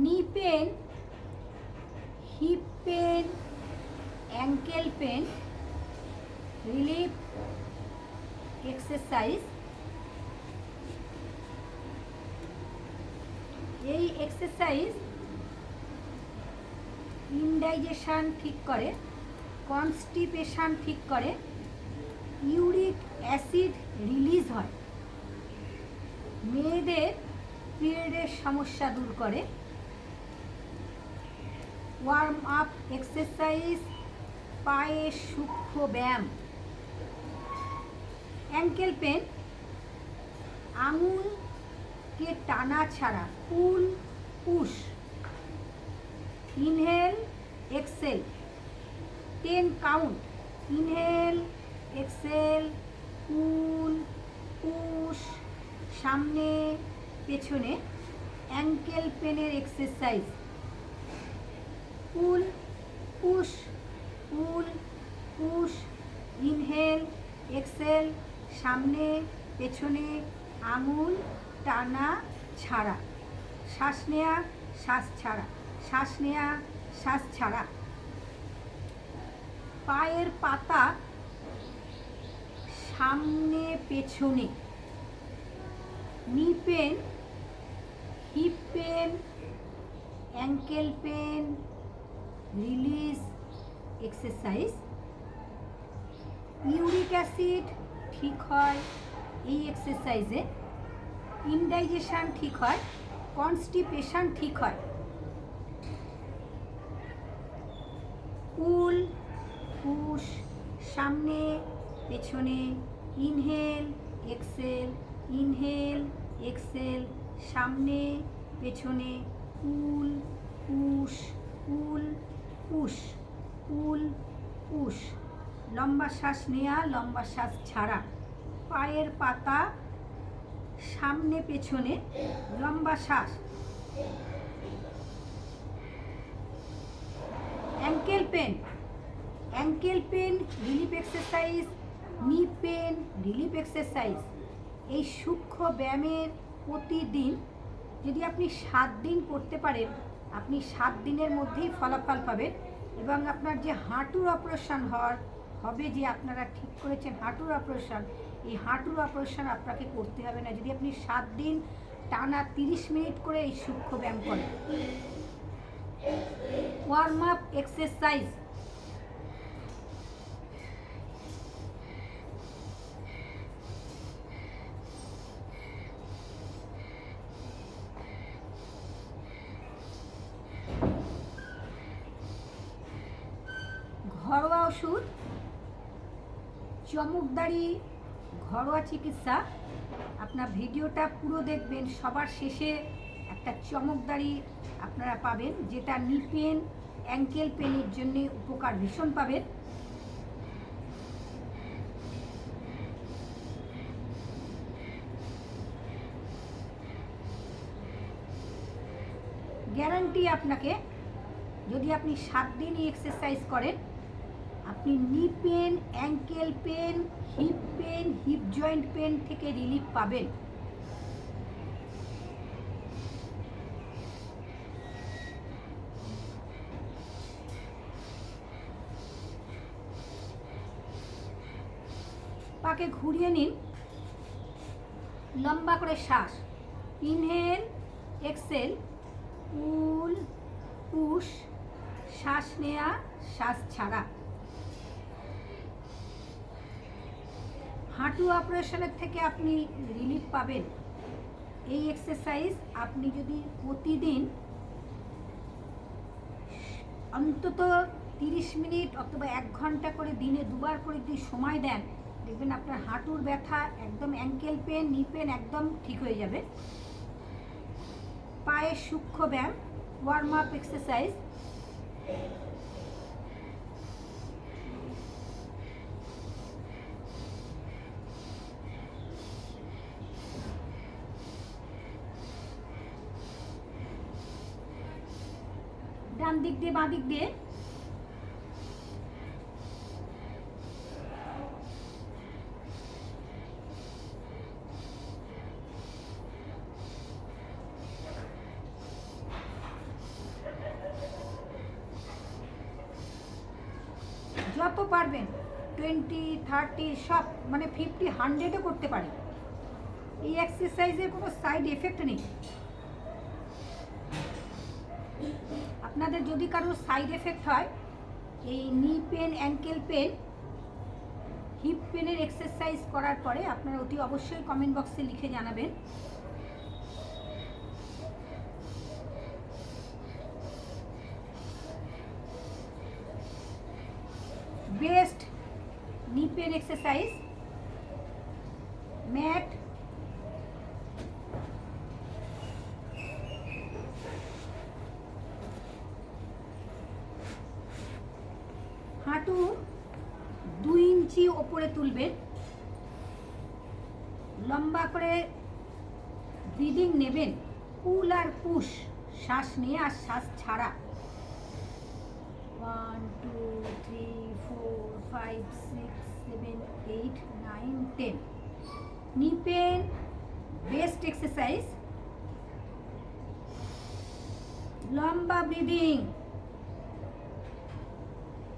Knee pain hip pain ankle pain relief exercise এই exercise indigestion ঠিক করে কনস্টিপেশান ঠিক করে ইউরিক অ্যাসিড রিলিজ হয়। মেয়েদের পিরিয়ডের সমস্যা দূর করে। ওয়ার্ম আপ এক্সারসাইজ পায়ের সূক্ষ্ম ব্যায়াম। অ্যাঙ্কেল পেন আঙুলকে টানা ছাড়া pull push inhale exhale ten count inhale exhale pull push সামনে, পেছনে অ্যাঙ্কেল পেনের exercise pull push pull push inhale, exhale, সামনে, পেছনে, আঙুল, টানা, ছাড়া। শ্বাস নেওয়া শ্বাস ছাড়া। শ্বাস নেওয়া শ্বাস ছাড়া। পায়ের পাতা সামনে, পেছনে। Knee pain hip pain ankle pain release exercise uric acid ঠিক হয়, এই এক্সারসাইজে ইনডাইজেশান ঠিক হয় কনস্টিপেশান ঠিক হয়। পুল পুশ সামনে, পেছনে ইনহেল এক্সেল ইনহেল এক্সেল সামনে, পেছনে pull push pull push pull push লম্বা শ্বাস নেয়া, লম্বা শ্বাস ছাড়া। পায়ের পাতা সামনে পেছনে, লম্বা শ্বাস। Ankle pain ankle pain, relief exercise, knee pain, relief exercise. এই সূক্ষ্ম ব্যায়ামের প্রতিদিন যদি আপনি সাত দিন করতে পারেন আপনি সাত দিনের মধ্যেই ফলাফল পাবেন এবং আপনার যে হাঁটুর অপারেশান হওয়ার হবে যে আপনারা ঠিক করেছেন হাঁটুর অপারেশান, এই হাঁটুর অপারেশান আপনাকে করতে হবে না। যদি আপনি সাত দিন টানা তিরিশ মিনিট করে এই সূক্ষ্ম ব্যায়াম করেন, ওয়ার্ম আপ, এক্সারসাইজ ঘরোয়া ওষুধ চমকদারি ঘরোয়া চিকিৎসা। আপনার ভিডিওটা পুরো দেখবেন, সবার শেষে একটা চমকদারি আপনারা পাবেন, যেটা নি পেন অ্যাঙ্কেল পেনের জন্য উপকার ভীষণ পাবেন। গ্যারান্টি আপনাকে, যদি আপনি সাত দিনই এক্সারসাইজ করেন আপনি knee pain ankle pain hip pain hip joint pain থেকে রিলিফ পাবেন। পাকে ঘুরিয়ে নিন। লম্বা করে শ্বাস। ইনহেল এক্সেল পুল পুশ শ্বাস নেওয়া শ্বাস ছাড়া। হাঁটু অপারেশনের থেকে আপনি রিলিফ পাবেন। এই এক্সারসাইজ আপনি যদি প্রতিদিন অন্তত তিরিশ মিনিট অথবা এক ঘণ্টা করে দিনে দুবার করে যদি সময় দেন, দেখবেন আপনার হাঁটুর ব্যথা একদম অ্যাঙ্কেল পেন নি পেন একদম ঠিক হয়ে যাবে। পায়ের সূক্ষ্ম ব্যায়াম ওয়ার্ম আপ এক্সারসাইজ ডান দিক দিয়ে, বাঁ দিক দিয়ে। যত পারবেন টোয়েন্টি থার্টি সব মানে ফিফটি হান্ড্রেডও করতে পারি এই এক্সারসাইজের কোনো সাইড এফেক্ট নেই। আপনাদের যদি কারোর সাইড এফেক্ট হয়, এই knee pain ankle pain hip পেনের এক্সারসাইজ করার পরে আপনারা অতি অবশ্যই কমেন্ট বক্সে লিখে জানাবেন। বেস্ট নি পেন এক্সারসাইজ ম্যাট হাঁটু দুই ইঞ্চি ওপরে তুলবেন লম্বা করে ব্রিদিং নেবেন পুল আর পুশ শ্বাস নিয়ে আর শ্বাস ছাড়া। One two three four five six seven eight nine ten knee pain best exercise লম্বা ব্রিদিং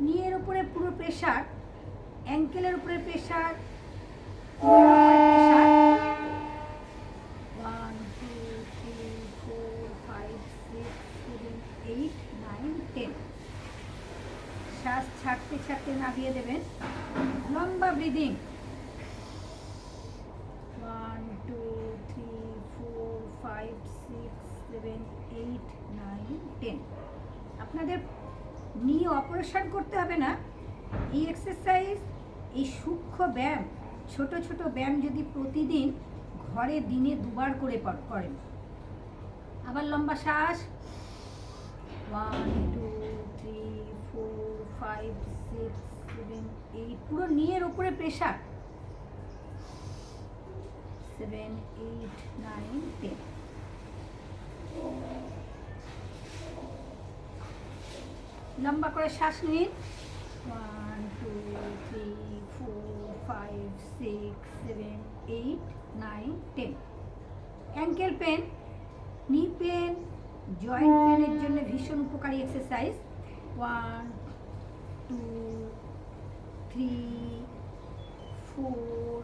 নিয়ের উপরে পুরো প্রেশার অ্যাঙ্কেলের উপরে pressure one two three four five six seven eight nine ten শ্বাস ছাড়তে ছাড়তে নামিয়ে দেবেন। লম্বা breathing. One two three four five six seven eight nine ten আপনাদের নিয়ে অপারেশন করতে হবে না। এই এক্সারসাইজ এই সূক্ষ্ম ব্যায়াম, ছোট ছোট ব্যায়াম যদি প্রতিদিন ঘরে দিনে দুবার করে করেন। আবার লম্বা শ্বাস। One two five six seven eight পুরো নিয়ের ওপরে pressure seven eight nine ten লম্বা করে শ্বাস নিন। One two three four five six seven eight nine ten ankle pain knee pain joint পেনের জন্য ভীষণ উপকারী exercise one two three four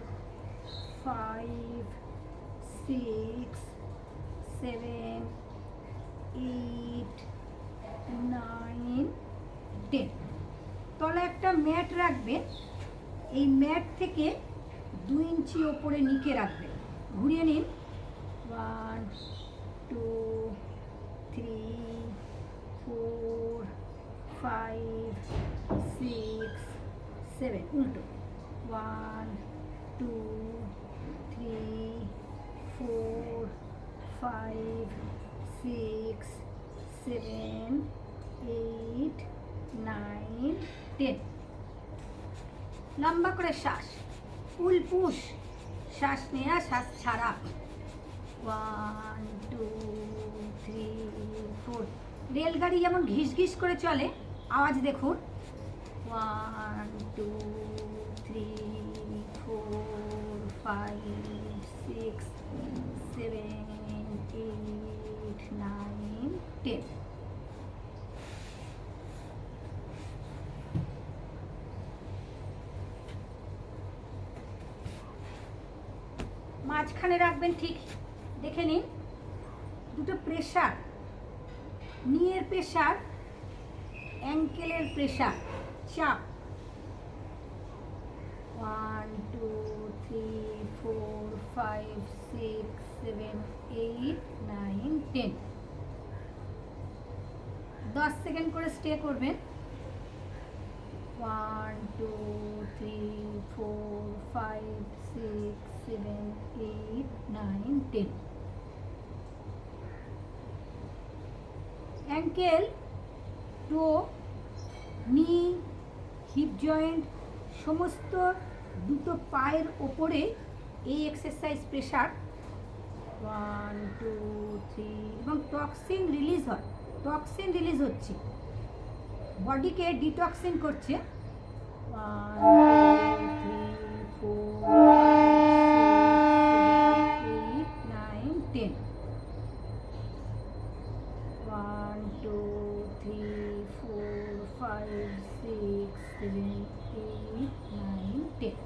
five six seven eight nine ten তলায় একটা ম্যাট রাখবেন। এই ম্যাট থেকে দু ইঞ্চি ওপরে নিচে রাখবেন। ঘুরিয়ে নিন। One, two, three, four, five six seven উল্টো। One two three four five six seven eight nine ten লম্বা করে শ্বাস। Full push. শ্বাস নেওয়া শ্বাস ছাড়া। ওয়ান টু থ্রি ফোর রেলগাড়ি যেমন ঘিস ঘিস করে চলে, আওয়াজ দেখুন। One two three four five six seven eight nine ten মাঝখানে রাখবেন ঠিক, দেখে নিন। দুটো প্রেশার নিয়ের প্রেশার অ্যাঙ্কেলের প্রেশার চাপ one two three four five six seven eight nine ten দশ সেকেন্ড করে স্টে করবেন। One two three four five six seven eight nine ten ankle toe knee hip joint সমস্ত দুটো পায়ের ওপরে এই exercise pressure one two three এবং toxin release হয়। টক্সিন রিলিজ হচ্ছে। বডিকে ডিটক্সিন করছে। One three four eight nine ten one two three four five six seven eight nine ten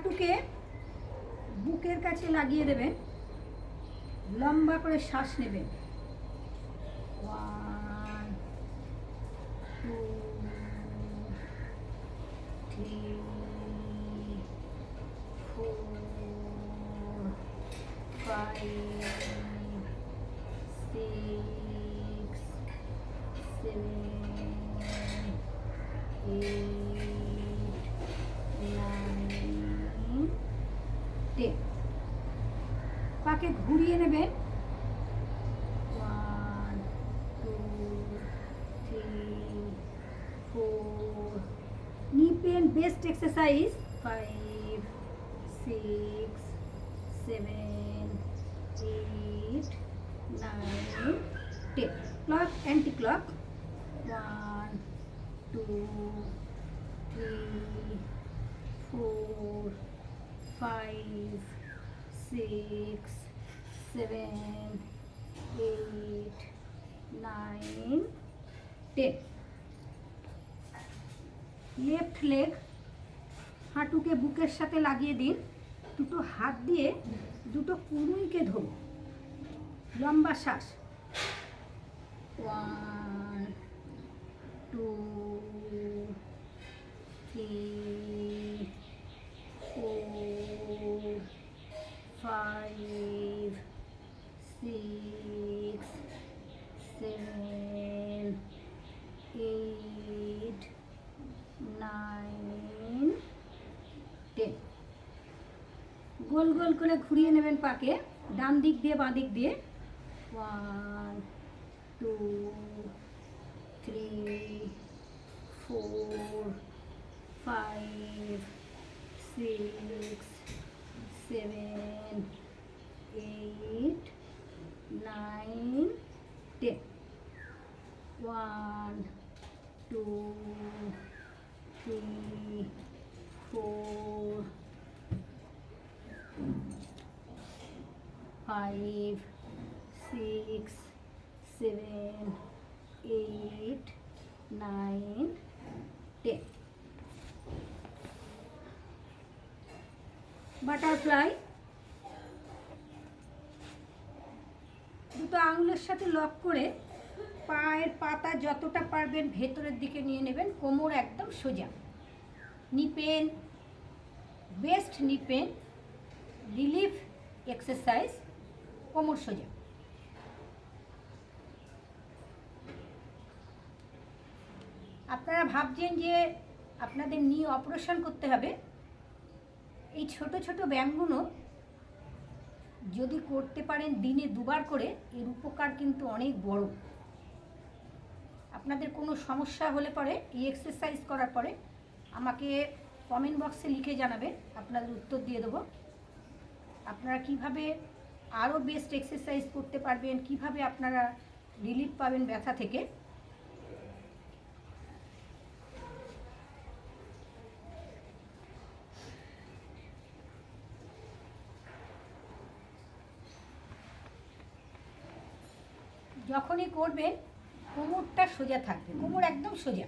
হাঁটুকে বুকের কাছে লাগিয়ে দেবেন লম্বা করে শ্বাস নেবেন one two three four five ten পাকে ঘুরিয়ে নেবেন one two three four knee pain best exercise five six seven eight nine ten clock anti clock one two three four five six seven eight nine ten left leg হাঁটুকে বুকের সাথে লাগিয়ে দিন। দুটো হাত দিয়ে দুটো কুড়ুইকে ধরুন। লম্বা শ্বাস। One two three four five six seven eight nine ten গোল গোল করে ঘুরিয়ে নেবেন পাকে ডান দিক দিয়ে বাঁ দিক দিয়ে। One two three four five six seven eight nine ten one two three four five six seven eight nine ten butterfly দুটো আঙুলের সাথে লক করে পায়ের পাতা যতটা পারবেন ভেতরের দিকে নিয়ে নেবেন, কোমর একদম সোজা। Knee pain best knee pain relief exercise কোমর সোজা। আপনারা ভাবছেন যে আপনাদের নিয়ে অপারেশন করতে হবে। এই ছোট ছোট ব্যায়ামগুলো যদি করতে পারেন দিনে দুবার করে, এর উপকার কিন্তু অনেক বড়। আপনাদের কোনো সমস্যা হলে পরে, এই এক্সারসাইজ করার পরে আমাকে কমেন্ট বক্সে লিখে জানাবেন, আপনাদের উত্তর দিয়ে দেবো। আপনারা কীভাবে আরও বেস্ট এক্সারসাইজ করতে পারবেন, কীভাবে আপনারা রিলিফ পাবেন ব্যথা থেকে? যখনই করবেন, কোমরটা সোজা থাকবে, কোমর একদম সোজা।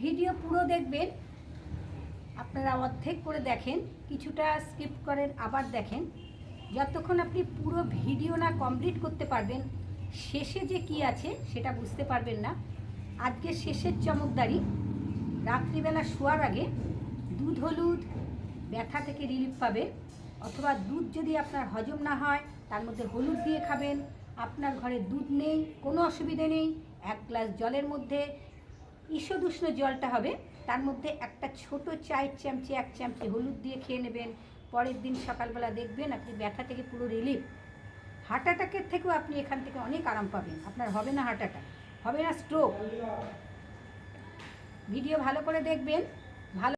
ভিডিও পুরো দেখবেন, আপনারা অর্ধেক করে দেখেন, কিছুটা স্কিপ করেন, আবার দেখেন। যতক্ষণ আপনি পুরো ভিডিও না কমপ্লিট করতে পারবেন শেষে যে কি আছে সেটা বুঝতে পারবেন না। আজকে শেষের চমকদারি। রাত্রিবেলা শোয়ার আগে দুধ হলুদ, ব্যথা থেকে রিলিফ পাবে। অথবা দুধ যদি আপনার হজম না হয়, তার মধ্যে হলুদ দিয়ে খাবেন। আপনার ঘরে দুধ নেই, কোনো অসুবিধে নেই। এক গ্লাস জলের মধ্যে ঈষদুষ্ণ জলটা হবে। তার মধ্যে একটা ছোট চায়ের চামচে, এক চামচে হলুদ দিয়ে খেয়ে নেবেন। পরের দিন সকালবেলা দেখবেন আপনি ব্যথা থেকে পুরো রিলিফ হার্ট অ্যাটাকের থেকেও আপনি এখান থেকে অনেক আরাম পাবেন। আপনার হবে না হার্ট অ্যাটাক, হবে না স্ট্রোক ভিডিও ভালো করে দেখবেন।